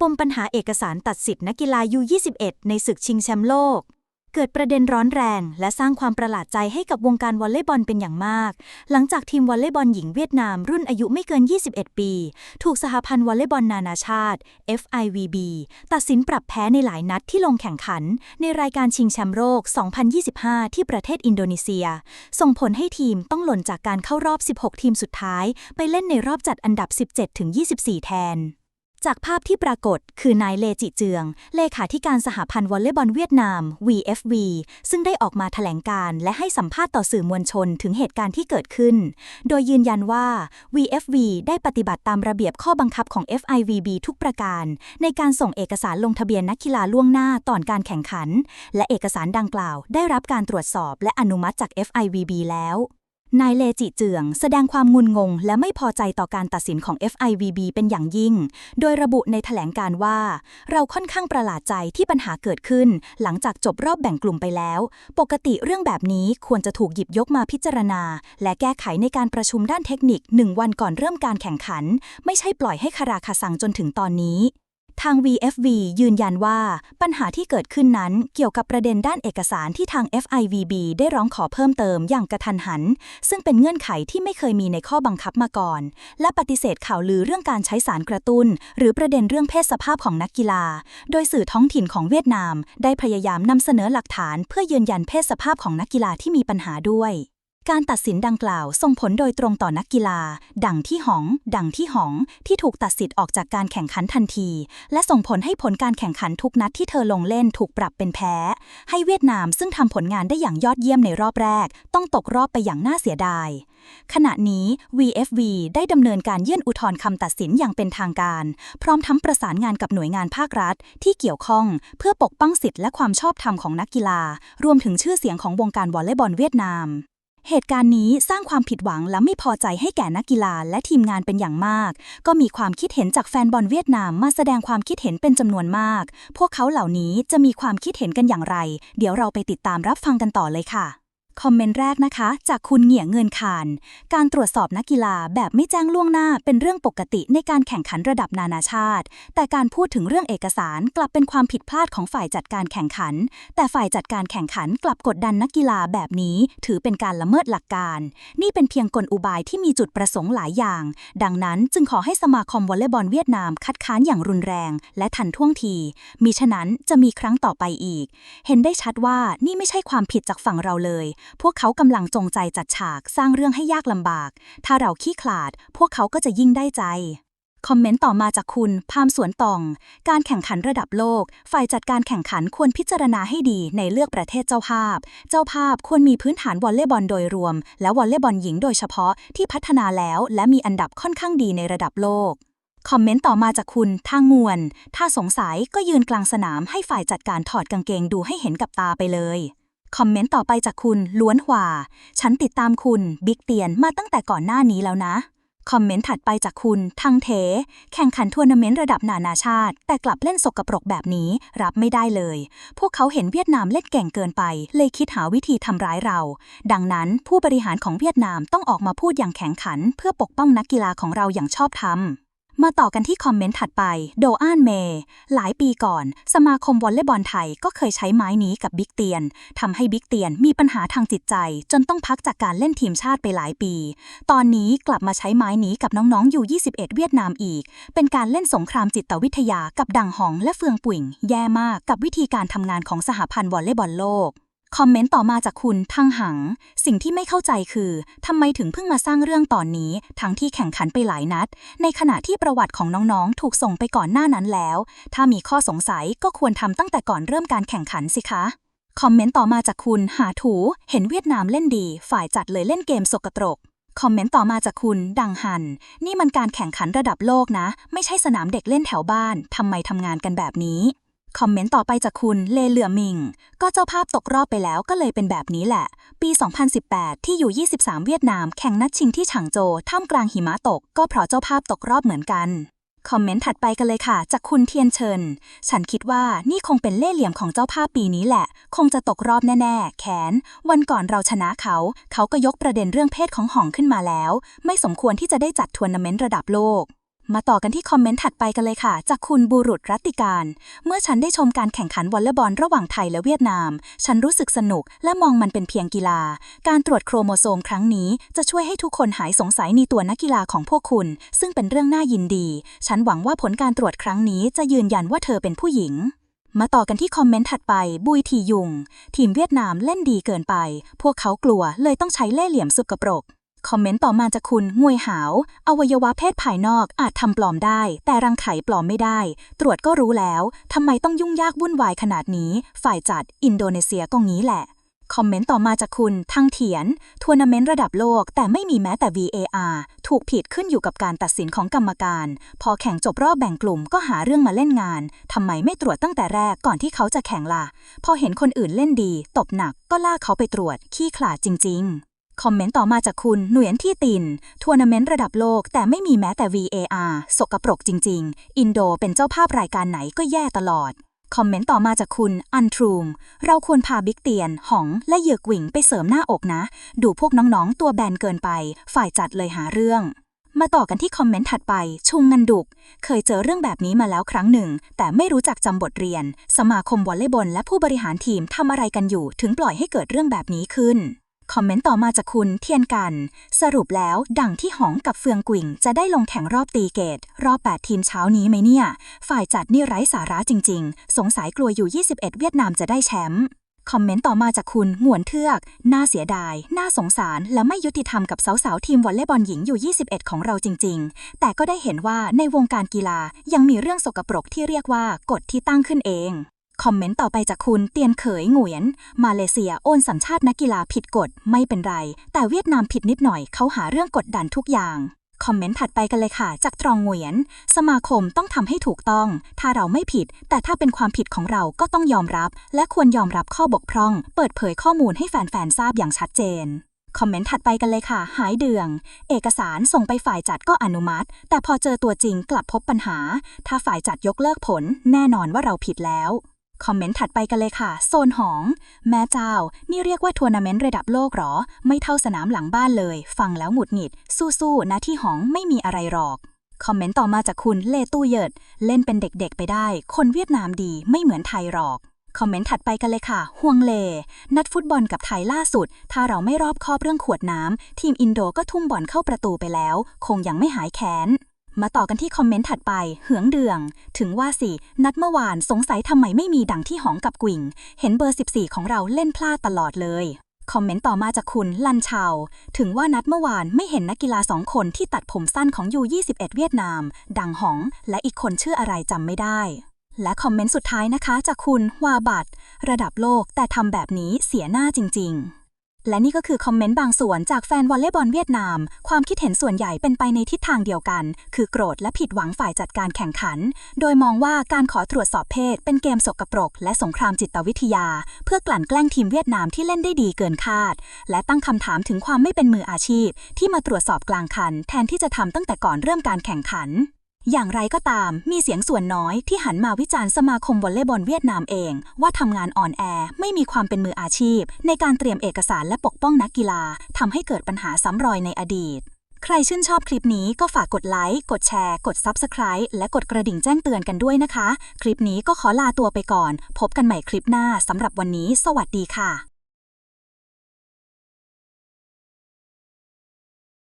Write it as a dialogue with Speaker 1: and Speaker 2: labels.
Speaker 1: ปมปัญหาเอกสารตัดสิทธินักกีฬา U21 ในศึกชิงแชมป์โลก เกิดประเด็นร้อนแรง และสร้างความประหลาดใจให้กับวงการวอลเลย์บอลเป็นอย่างมาก หลังจากทีมวอลเลย์บอลหญิงเวียดนามรุ่นอายุไม่เกิน 21 ปี ถูกสหพันธ์วอลเลย์บอลนานาชาติ FIVB ตัดสินปรับแพ้ในหลายนัดที่ลงแข่งขัน ในรายการชิงแชมป์โลก 2025 ที่ประเทศอินโดนีเซีย ส่งผลให้ทีมต้องหล่นจากการเข้ารอบ 16 ทีมสุดท้าย ไปเล่นในรอบจัดอันดับ 17-24 แทน จากภาพที่ปรากฏคือนายเลจิเจือง เลขาธิการสหพันธ์วอลเลย์บอลเวียดนาม VFV ซึ่งได้ออกมาแถลงการและให้สัมภาษณ์ต่อสื่อมวลชนถึงเหตุการณ์ที่เกิดขึ้น โดยยืนยันว่า VFV ได้ปฏิบัติตามระเบียบข้อบังคับของ FIVB ทุกประการ ในการส่งเอกสารลงทะเบียนนักกีฬาล่วงหน้าต่อนการแข่งขัน และเอกสารดังกล่าว ได้รับการตรวจสอบและอนุมัติจาก FIVB แล้ว นายเลจิเจือง แสดงความงุนงง และไม่พอใจต่อการตัดสินของ FIVB เป็นอย่างยิ่ง โดยระบุในแถลงการว่า เราค่อนข้างประหลาดใจที่ปัญหาเกิดขึ้น หลังจากจบรอบแบ่งกลุ่มไปแล้ว ปกติเรื่องแบบนี้ควรจะถูกหยิบยกมาพิจารณา และแก้ไขในการประชุมด้านเทคนิคหนึ่งวันก่อนเริ่มการแข่งขัน ไม่ใช่ปล่อยให้คาราคาซังจนถึงตอนนี้ ทาง VFV ยืนยันว่าปัญหาที่เกิดขึ้นนั้นเกี่ยวกับประเด็นด้านเอกสารที่ทาง FIVB ได้ร้องขอเพิ่มเติมอย่างกระทันหัน ซึ่งเป็นเงื่อนไขที่ไม่เคยมีในข้อบังคับมาก่อน และปฏิเสธข่าวลือเรื่องการใช้สารกระตุ้น หรือประเด็นเรื่องเพศสภาพของนักกีฬา โดยสื่อท้องถิ่นของเวียดนาม ได้พยายามนำเสนอหลักฐาน เพื่อยืนยันเพศสภาพของนักกีฬาที่มีปัญหาด้วย การตัดสินดังกล่าวส่งผลโดยตรงต่อนักกีฬา ดังที่หอง ดังที่หอง ที่ถูกตัดสิทธิ์ออกจากการแข่งขันทันที และส่งผลให้ผลการแข่งขันทุกนัดที่เธอลงเล่นถูกปรับเป็นแพ้ ให้เวียดนามซึ่งทำผลงานได้อย่างยอดเยี่ยมในรอบแรก ต้องตกรอบไปอย่างน่าเสียดาย ขณะนี้ VFV ได้ดำเนินการยื่นอุทธรณ์คำตัดสินอย่างเป็นทางการ พร้อมทั้งประสานงานกับหน่วยงานภาครัฐ ที่เกี่ยวข้อง เพื่อปกป้องสิทธิและความชอบธรรมของนักกีฬา รวมถึงชื่อเสียงของวงการวอลเลย์บอลเวียดนาม เหตุการณ์นี้สร้างความผิดหวังและไม่พอใจให้แก่นักกีฬาและทีมงานเป็นอย่างมาก ก็มีความคิดเห็นจากแฟนบอลเวียดนามมาแสดงความคิดเห็นเป็นจำนวนมาก พวกเขาเหล่านี้จะมีความคิดเห็นกันอย่างไร เดี๋ยวเราไปติดตามรับฟังกันต่อเลยค่ะ คอมเมนต์แรกนะคะ จากคุณเหงี่ยเงินคาน การตรวจสอบนักกีฬาแบบไม่แจ้งล่วงหน้าเป็นเรื่องปกติในการแข่งขันระดับนานาชาติ แต่การพูดถึงเรื่องเอกสารกลับเป็นความผิดพลาดของฝ่ายจัดการแข่งขัน แต่ฝ่ายจัดการแข่งขันกลับกดดันนักกีฬาแบบนี้ ถือเป็นการละเมิดหลักการ นี่เป็นเพียงกลอุบายที่มีจุดประสงค์หลายอย่าง ดังนั้นจึงขอให้สมาคมวอลเลย์บอลเวียดนามคัดค้านอย่างรุนแรง และทันท่วงที มิฉะนั้นจะมีครั้งต่อไปอีก เห็นได้ชัดว่านี่ไม่ใช่ความผิดจากฝั่งเราเลยพวกเขากำลังจงใจจัดฉากสร้างเรื่องให้ยากลำบาก ถ้าเราขี้ขลาด พวกเขาก็จะยิ่งได้ใจ คอมเมนต์ต่อมาจากคุณ พามสวนตอง การแข่งขันระดับโลก ฝ่ายจัดการแข่งขันควรพิจารณาให้ดีในเลือกประเทศเจ้าภาพ เจ้าภาพควรมีพื้นฐานวอลเลย์บอลโดยรวม และวอลเลย์บอลหญิงโดยเฉพาะที่พัฒนาแล้วและมีอันดับค่อนข้างดีในระดับโลกคอมเมนต์ต่อมาจากคุณทางมวล ถ้าสงสัยก็ยืนกลางสนามให้ฝ่ายจัดการถอดกางเกงดูให้เห็นกับตาไปเลย คอมเมนต์ต่อไปจากคุณล้วนหว่า ฉันติดตามคุณบิ๊กเตียนมาตั้งแต่ก่อนหน้านี้แล้วนะ คอมเมนต์ถัดไปจากคุณทังเท แข่งขันทัวร์นาเมนต์ระดับนานาชาติ แต่กลับเล่นสกปรกแบบนี้รับไม่ได้เลย พวกเขาเห็นเวียดนามเล่นเก่งเกินไป เลยคิดหาวิธีทำร้ายเรา ดังนั้นผู้บริหารของเวียดนามต้องออกมาพูดอย่างแข็งขัน เพื่อปกป้องนักกีฬาของเราอย่างชอบธรรม มาต่อกันที่คอมเมนต์ถัดไป โดอ้านเมย์หลายปีก่อน สมาคมวอลเลย์บอลไทยก็เคยใช้ไม้นี้กับบิ๊กเตียนทำให้บิ๊กเตียนมีปัญหาทางจิตใจ จนต้องพักจากการเล่นทีมชาติไปหลายปี ตอนนี้กลับมาใช้ไม้นี้กับน้องๆอยู่ 21 เวียดนามอีก เป็นการเล่นสงครามจิตวิทยากับดังหองและเฟืองปุ่งแย่มากกับวิธีการทำงานของสหพันธ์วอลเลย์บอลโลก คอมเมนต์ต่อมาจากคุณทังหัง สิ่งที่ไม่เข้าใจคือทำไมถึงเพิ่งมาสร้างเรื่องตอนนี้ ทั้งที่แข่งขันไปหลายนัด ในขณะที่ประวัติของน้องๆ ถูกส่งไปก่อนหน้านั้นแล้ว ถ้ามีข้อสงสัยก็ควรทำตั้งแต่ก่อนเริ่มการแข่งขันสิคะคอมเมนต์ต่อมาจากคุณหาถู เห็นเวียดนามเล่นดี ฝ่ายจัดเลยเล่นเกมสกปรกคอมเมนต์ต่อมาจากคุณ ดังหัน นี่มันการแข่งขันระดับโลกนะ ไม่ใช่สนามเด็กเล่นแถวบ้านทำไมทำงานกันแบบนี้ คอมเมนต์ต่อไปจากคุณเลเหลือมิง ก็เจ้าภาพตกรอบไปแล้วก็เลยเป็นแบบนี้แหละ ปี 2018 ที่อยู่ 23 เวียดนามแข่งนัดชิงที่ฉางโจท่ามกลางหิมะตก ก็เพราะเจ้าภาพตกรอบเหมือนกัน คอมเมนต์ถัดไปกันเลยค่ะ จากคุณเทียนเชิญ ฉันคิดว่านี่คงเป็นเล่ห์เหลี่ยมของเจ้าภาพปีนี้แหละ คงจะตกรอบแน่ๆ แขน วันก่อนเราชนะเขา เขาก็ยกประเด็นเรื่องเพศของห่องขึ้นมาแล้ว ไม่สมควรที่จะได้จัดทัวร์นาเมนต์ระดับโลก
Speaker 2: มาต่อกันที่คอมเมนต์ถัดไปกันเลยค่ะ จากคุณบุรุษรัติการ เมื่อฉันได้ชมการแข่งขันวอลเลย์บอลระหว่างไทยและเวียดนาม ฉันรู้สึกสนุกและมองมันเป็นเพียงกีฬา การตรวจโครโมโซมครั้งนี้จะช่วยให้ทุกคนหายสงสัยในตัวนักกีฬาของพวกคุณ ซึ่งเป็นเรื่องน่ายินดี ฉันหวังว่าผลการตรวจครั้งนี้จะยืนยันว่าเธอเป็นผู้หญิงมาต่อกันที่คอมเมนต์ถัดไป บุยทียุง ทีมเวียดนามเล่นดีเกินไป พวกเขากลัวเลยต้องใช้เล่ห์เหลี่ยมสุกปรก คอมเมนต์ต่อมาจากคุณงวยหาว อวัยวะเพศภายนอกอาจทำปลอมได้ แต่รังไข่ปลอมไม่ได้ ตรวจก็รู้แล้วทำไมต้องยุ่งยากวุ่นวายขนาดนี้ ฝ่ายจัดอินโดนีเซียก็งี้แหละ คอมเมนต์ต่อมาจากคุณทั้งเถียน ทัวร์นาเมนต์ระดับโลก แต่ไม่มีแม้แต่ VAR ถูกผิดขึ้นอยู่กับการตัดสินของกรรมการ พอแข่งจบรอบแบ่งกลุ่มก็หาเรื่องมาเล่นงานทำไมไม่ตรวจตั้งแต่แรกก่อนที่เขาจะแข่งล่ะ พอเห็นคนอื่นเล่นดี ตบหนักก็ลากเขาไปตรวจขี้ขลาดจริง ๆ คอมเมนต์ต่อมาจากคุณหนุยนที่ตินทัวร์นาเมนต์ระดับโลก แต่ไม่มีแม้แต่ VAR สกปรกจริง ๆ อินโดเป็นเจ้าภาพรายการไหนก็แย่ตลอด คอมเมนต์ต่อมาจากคุณอันทรูม เราควรพาบิ๊กเตียน หอง และเหยือกหวิ่งไปเสริมหน้าอกนะ ดูพวกน้องๆ ตัวแบนเกินไป ฝ่ายจัดเลยหาเรื่อง มาต่อกันที่คอมเมนต์ถัดไป ชุงงันดุก เคยเจอเรื่องแบบนี้มาแล้วครั้งหนึ่ง แต่ไม่รู้จักจำบทเรียน สมาคมวอลเลย์บอลและผู้บริหารทีมทำอะไรกันอยู่ ถึงปล่อยให้เกิดเรื่องแบบนี้ขึ้น คอมเมนต์ต่อมาจากคุณเทียนกัน สรุปแล้วดังที่หองกับเฟืองกวิ่ง จะได้ลงแข่งรอบตีเกต รอบ 8 ทีมเช้านี้ไหมเนี่ย ฝ่ายจัดนี่ไร้สาระจริง ๆ สงสัยกลัวอยู่ 21 เวียดนามจะได้แชมป์คอมเมนต์ต่อมาจากคุณหงวนเทือก น่าเสียดาย น่าสงสาร และไม่ยุติธรรมกับสาวๆ ทีมวอลเลย์บอลหญิงอยู่ 21 ของเราจริง ๆ แต่ก็ได้เห็นว่าในวงการกีฬายังมีเรื่องสกปรกที่เรียกว่ากฎที่ตั้งขึ้นเอง คอมเมนต์ต่อไปจากคุณเตียนเขยหงวยน มาเลเซียโอนสัญชาตินักกีฬาผิดกฎไม่เป็นไร แต่เวียดนามผิดนิดหน่อยเขาหาเรื่องกดดันทุกอย่าง คอมเมนต์ถัดไปกันเลยค่ะ จากตรองเหวียน สมาคมต้องทำให้ถูกต้อง ถ้าเราไม่ผิด แต่ถ้าเป็นความผิดของเราก็ต้องยอมรับ และควรยอมรับข้อบกพร่อง เปิดเผยข้อมูลให้แฟนๆทราบอย่างชัดเจนคอมเมนต์ถัดไปกันเลยค่ะ หายเดือง เอกสารส่งไปฝ่ายจัดก็อนุมัติ แต่พอเจอตัวจริงกลับพบปัญหา ถ้าฝ่ายจัดยกเลิกผล แน่นอนว่าเราผิดแล้ว คอมเมนต์ถัดไปกันเลยค่ะ โซนหอง แม่เจ้า นี่เรียกว่าทัวร์นาเมนต์ระดับโลกหรอ ไม่เท่าสนามหลังบ้านเลย ฟังแล้วหงุดหงิด สู้ๆนะที่หองไม่มีอะไรหรอก คอมเมนต์ต่อมาจากคุณเลตู้เยิด เล่นเป็นเด็กๆไปได้ คนเวียดนามดีไม่เหมือนไทยหรอกคอมเมนต์ถัดไปกันเลยค่ะ ห่วงเล นัดฟุตบอลกับไทยล่าสุด ถ้าเราไม่รอบคอบเรื่องขวดน้ำ ทีมอินโดก็ทุ่มบอลเข้าประตูไปแล้ว คงยังไม่หายแค้น มาต่อกันที่คอมเมนต์ถัดไป เหืองเดือง ถึงว่าสินัดเมื่อวานสงสัยทำไมไม่มีดังที่หองกับกวิ่ง เห็นเบอร์ 14 ของเราเล่นพลาดตลอดเลย คอมเมนต์ต่อมาจากคุณลันชาว ถึงว่านัดเมื่อวานไม่เห็นนักกีฬาสองคนที่ตัดผมสั้นของยู21 เวียดนาม ดังหอง และอีกคนชื่ออะไรจำไม่ได้ และคอมเมนต์สุดท้ายนะคะจากคุณวาบัตระดับโลกแต่ทำแบบนี้เสียหน้าจริง ๆ และนี่ก็คือคอมเมนต์บางส่วนจากแฟนวอลเลย์บอลเวียดนาม ความคิดเห็นส่วนใหญ่เป็นไปในทิศทางเดียวกัน คือโกรธและผิดหวังฝ่ายจัดการแข่งขัน โดยมองว่าการขอตรวจสอบเพศ เป็นเกมสกปรก และสงครามจิตวิทยา เพื่อกลั่นแกล้งทีมเวียดนามที่เล่นได้ดีเกินคาด และตั้งคำถามถึงความไม่เป็นมืออาชีพ ที่มาตรวจสอบกลางคัน แทนที่จะทำตั้งแต่ก่อนเริ่มการแข่งขัน อย่างไรก็ตาม มีเสียงส่วนน้อยที่หันมาวิจารณ์สมาคมวอลเลย์บอลเวียดนามเอง ว่าทำงานอ่อนแอไม่มีความเป็นมืออาชีพ ในการเตรียมเอกสารและปกป้องนักกีฬาทำให้เกิดปัญหาซ้ำรอยในอดีต ใครชื่นชอบคลิปนี้ก็ฝากกดไลค์ กดแชร์ กด Subscribe และกดกระดิ่งแจ้งเตือนกันด้วยนะคะ คลิปนี้ก็ขอลาตัวไปก่อน พบกันใหม่คลิปหน้าสำหรับวันนี้ สวัสดีค่ะ